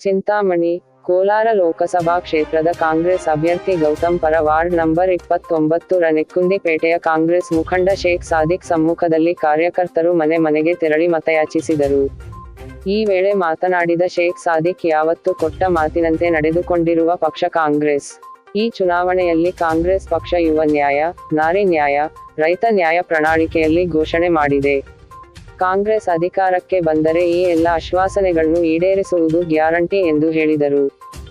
ಚಿಂತಾಮಣಿ, ಕೋಲಾರ ಲೋಕಸಭಾ ಕ್ಷೇತ್ರದ ಕಾಂಗ್ರೆಸ್ ಅಭ್ಯರ್ಥಿ ಗೌತಮ್ ಪರ ವಾರ್ಡ್ ನಂಬರ್ ಇಪ್ಪತ್ತೊಂಬತ್ತು ರ ನೆಕ್ಕುಂದಿಪೇಟೆಯ ಕಾಂಗ್ರೆಸ್ ಮುಖಂಡ ಶೇಖ್ ಸಾದಿಕ್ ಸಮ್ಮುಖದಲ್ಲಿ ಕಾರ್ಯಕರ್ತರು ಮನೆ ಮನೆಗೆ ತೆರಳಿ ಮತಯಾಚಿಸಿದರು. ಈ ವೇಳೆ ಮಾತನಾಡಿದ ಶೇಖ್ ಸಾದಿಕ್, ಯಾವತ್ತು ಕೊಟ್ಟ ಮಾತಿನಂತೆ ನಡೆದುಕೊಂಡಿರುವ ಪಕ್ಷ ಕಾಂಗ್ರೆಸ್. ಈ ಚುನಾವಣೆಯಲ್ಲಿ ಕಾಂಗ್ರೆಸ್ ಪಕ್ಷ ಯುವ ನ್ಯಾಯ, ನಾರಿ ನ್ಯಾಯ, ರೈತ ನ್ಯಾಯ ಪ್ರಣಾಳಿಕೆಯಲ್ಲಿ ಘೋಷಣೆ ಮಾಡಿದೆ. ಕಾಂಗ್ರೆಸ್ ಅಧಿಕಾರಕ್ಕೆ ಬಂದರೆ ಈ ಎಲ್ಲ ಆಶ್ವಾಸನೆಗಳನ್ನು ಈಡೇರಿಸುವುದು ಗ್ಯಾರಂಟಿ ಎಂದು ಹೇಳಿದರು.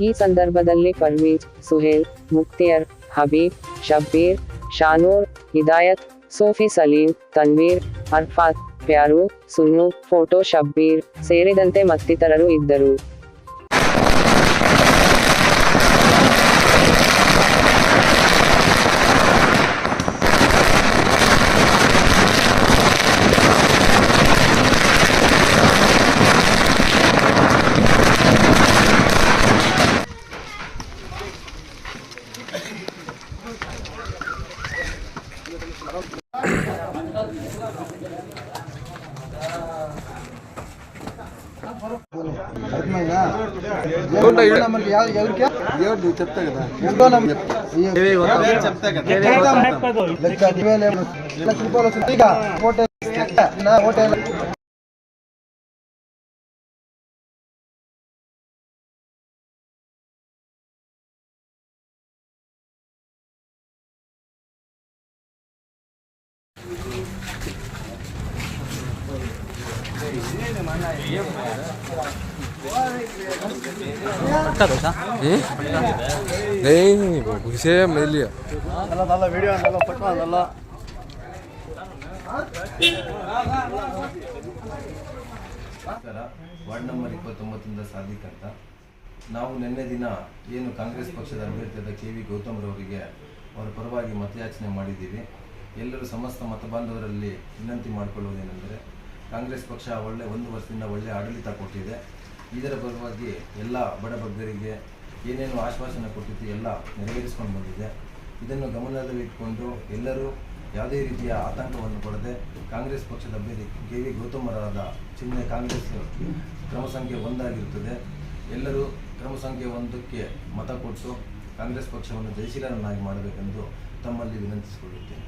ಈ ಸಂದರ್ಭದಲ್ಲಿ ಪರ್ವೀಜ್, ಸುಹೇಲ್ ಮುಕ್ತಿಯರ್ ಹಬೀಬ್, ಶಬ್ಬೀರ್, ಶಾನೂರ್, ಹಿದಾಯತ್, ಸೋಫಿ ಸಲೀಂ, ತನ್ವೀರ್, ಅರ್ಫಾತ್, ಪ್ಯಾರು, ಸುನ್ನು, ಫೋಟೋ ಶಬ್ಬೀರ್ ಸೇರಿದಂತೆ ಮತ್ತಿತರರು ಇದ್ದರು. ఎవరు చెప్తా కదా ఎంతో లక్ష రూపాయలు వస్తుంది ఇక ఓటే ಪಕ್ಕ ದೋಷ ಏ ವಾರ್ಡ್ ನಂಬರ್ ಇಪ್ಪತ್ತೊಂಬತ್ತರಿಂದ ಸಾಧಿಕ ಅಂತ ನಾವು ನಿನ್ನೆ ದಿನ ಏನು ಕಾಂಗ್ರೆಸ್ ಪಕ್ಷದ ಅಭ್ಯರ್ಥಿಯಾದ ಕೆ ವಿ ಗೌತಮ್ ರವರಿಗೆ ಅವರ ಪರವಾಗಿ ಮತಯಾಚನೆ ಮಾಡಿದ್ದೀವಿ. ಎಲ್ಲರೂ ಸಮಸ್ತ ಮತ ಬಾಂಧವರಲ್ಲಿ ವಿನಂತಿ ಮಾಡಿಕೊಳ್ಳುವುದೇನೆಂದರೆ ಕಾಂಗ್ರೆಸ್ ಪಕ್ಷ ಒಳ್ಳೆ ಒಂದು ವರ್ಷದಿಂದ ಒಳ್ಳೆ ಆಡಳಿತ ಕೊಟ್ಟಿದೆ. ಇದರ ಪರವಾಗಿ ಎಲ್ಲ ಬಡಬಗ್ಗರಿಗೆ ಏನೇನು ಆಶ್ವಾಸನೆ ಕೊಟ್ಟಿತ್ತು ಎಲ್ಲ ನೆರವೇರಿಸಿಕೊಂಡು ಬಂದಿದೆ. ಇದನ್ನು ಗಮನದಲ್ಲಿಟ್ಟುಕೊಂಡು ಎಲ್ಲರೂ ಯಾವುದೇ ರೀತಿಯ ಆತಂಕವನ್ನು ಕೊಡದೆ ಕಾಂಗ್ರೆಸ್ ಪಕ್ಷದ ಅಭ್ಯರ್ಥಿ ಕೆ ವಿ ಗೌತಮರಾದ ಚಿಹ್ನೆ ಕಾಂಗ್ರೆಸ್ ಕ್ರಮ ಸಂಖ್ಯೆ ಒಂದಾಗಿರುತ್ತದೆ. ಎಲ್ಲರೂ ಕ್ರಮ ಸಂಖ್ಯೆ ಒಂದಕ್ಕೆ ಮತ ಕೊಟ್ಟು ಕಾಂಗ್ರೆಸ್ ಪಕ್ಷವನ್ನು ಜಯಶೀಲರನ್ನಾಗಿ ಮಾಡಬೇಕೆಂದು ತಮ್ಮಲ್ಲಿ ವಿನಂತಿಸಿಕೊಳ್ಳುತ್ತೇನೆ.